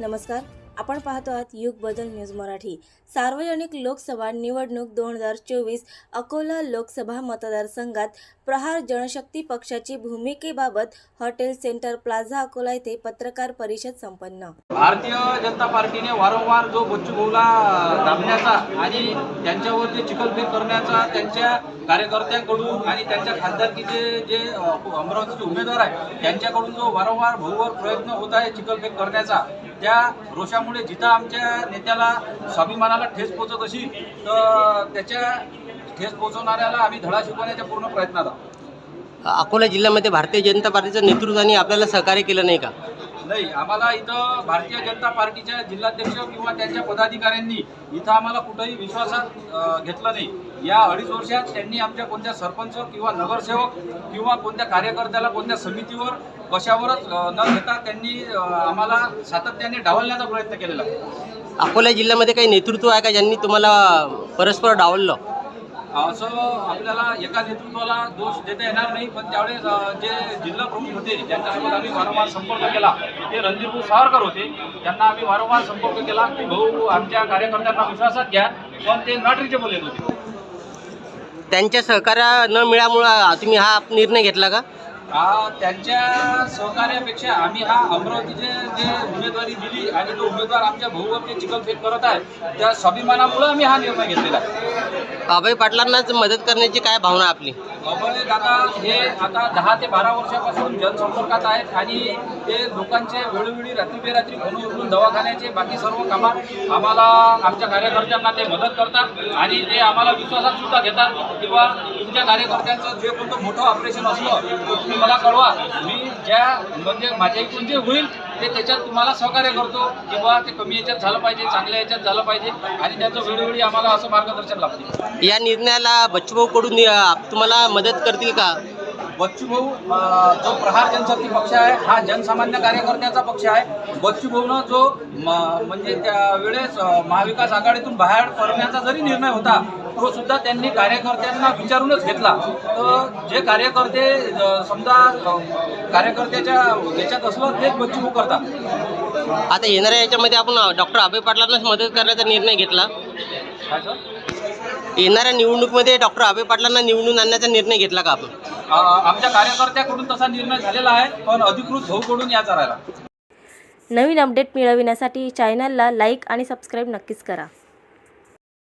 नमस्कार. आपण पाहतो आहात युग बदल न्यूज मराठी. सार्वजनिक लोकसभा निवडणूक दोन हजार चोवीस अकोला लोकसभा मतदारसंघात प्रहार जनशक्ती पक्षाची भूमिकेबाबत हॉटेल सेंटर प्लाझा अकोला येथे पत्रकार परिषद संपन्न. भारतीय जनता पार्टीने वारंवार जो बच्चू भाऊला दाबण्याचा आणि त्यांच्यावरती चिखलफेक करण्याचा त्यांच्या कार्यकर्त्यांकडून आणि त्यांच्या खासदारकीचे जे अमरावतीचे उमेदवार आहे त्यांच्याकडून जो वारंवार भाऊवर प्रयत्न होत आहे चिखलफेक करण्याचा त्या रोषामुळे जिथं आमच्या नेत्याला स्वाभिमानाला ठेस पोचत अशी तर त्याच्या ठेस पोचवणाऱ्याला आम्ही धडा शिकवण्याच्या पूर्ण प्रयत्नात आहोत. अकोला जिल्ह्यामध्ये भारतीय जनता पार्टीचं नेतृत्वाने आपल्याला सहकार्य केलं नाही का? नाही आम्हाला इथं भारतीय जनता पार्टीच्या जिल्हाध्यक्ष किंवा त्यांच्या पदाधिकाऱ्यांनी इथं आम्हाला कुठंही विश्वासात घेतलं नाही. या अडीच वर्षात त्यांनी आमच्या कोणत्या सरपंच किंवा नगरसेवक किंवा कोणत्या कार्यकर्त्याला कोणत्या समितीवर कशावरच न घेता त्यांनी आम्हाला सातत्याने डावलण्याचा प्रयत्न केलेला अकोला जिल्ह्यामध्ये काही नेतृत्व आहे का ज्यांनी तुम्हाला परस्पर डावललं? असं आपल्याला एका नेतृत्वाला दोष देता येणार नाही पण त्यावेळेस जे जिल्हा प्रमुख होते ज्यांच्यासोबत आम्ही वारंवार संपर्क केला ते रणजित सावरकर होते. त्यांना आम्ही वारंवार संपर्क केला की भाऊ आमच्या कार्यकर्त्यांना विश्वासात घ्या. पण ते नॉट रिचेबल येत होते. त्यांच्या सहकार्य न मिळाल्यामुळं तुम्ही हा निर्णय घेतला का? त्यांच्या सहकार्यापेक्षा आम्ही हा अमरावतीचे जे उमेदवारी दिली आणि तो उमेदवार आमच्या भाऊवरचे चिखलफेक करत आहे त्या स्वाभिमानामुळे आम्ही हा निर्णय घेतलेला आहे. अभय पाटलांनाच मदत करण्याची काय भावना आपली? अभय दादा हे आता दहा ते बारा वर्षापासून जनसंपर्कात आहेत आणि ते लोकांचे वेळोवेळी रात्री बेरात्री फोन उचलून दवाखान्याचे बाकी सर्व कामात आम्हाला आमच्या कार्यकर्त्यांना ते मदत करतात आणि ते आम्हाला विश्वासात सुद्धा घेतात. किंवा तुमच्या कार्यकर्त्यांचं जे कोणतं मोठं ऑपरेशन असलं तुम्ही मला कळवा. मी ज्या म्हणजे माझ्या इकडून जे होईल ते त्याच्यात तुम्हाला सहकार्य करतो किंवा ते कमी याच्यात झालं पाहिजे चांगल्या याच्यात झालं पाहिजे आणि त्याचं वेळोवेळी आम्हाला असं मार्गदर्शन लाभते. या निर्णयाला बच्चूभाऊ कडून अं, तुम्हाला मदत करतील का? बच्चू भाऊ अ, जो प्रहार जनशक्ती पक्ष आहे हा जनसामान्य कार्यकर्त्याचा पक्ष आहे. बच्चू भाऊनं जो म्हणजे त्यावेळेस महाविकास आघाडीतून बाहेर पडण्याचा जरी निर्णय होता तो सुद्धा त्यांनी कार्यकर्त्यांना विचारूनच घेतला. तर जे कार्यकर्ते समजा कार्यकर्त्याच्या याच्यात असलं तेच बच्चू करतात. आता येणाऱ्या याच्यामध्ये आपण डॉक्टर अभय पाटलांनाच मदत करण्याचा निर्णय घेतला? येणाऱ्या निवडणुकीमध्ये डॉक्टर अभय पाटलांना निवडून आणण्याचा निर्णय घेतला का आपण? आमच्या कार्यकर्त्याकडून तसा निर्णय झालेला आहे पण अधिकृत भाऊकडून याचा राहिला. नवीन अपडेट मिळविण्यासाठी चॅनलला लाईक आणि सबस्क्राईब नक्कीच करा.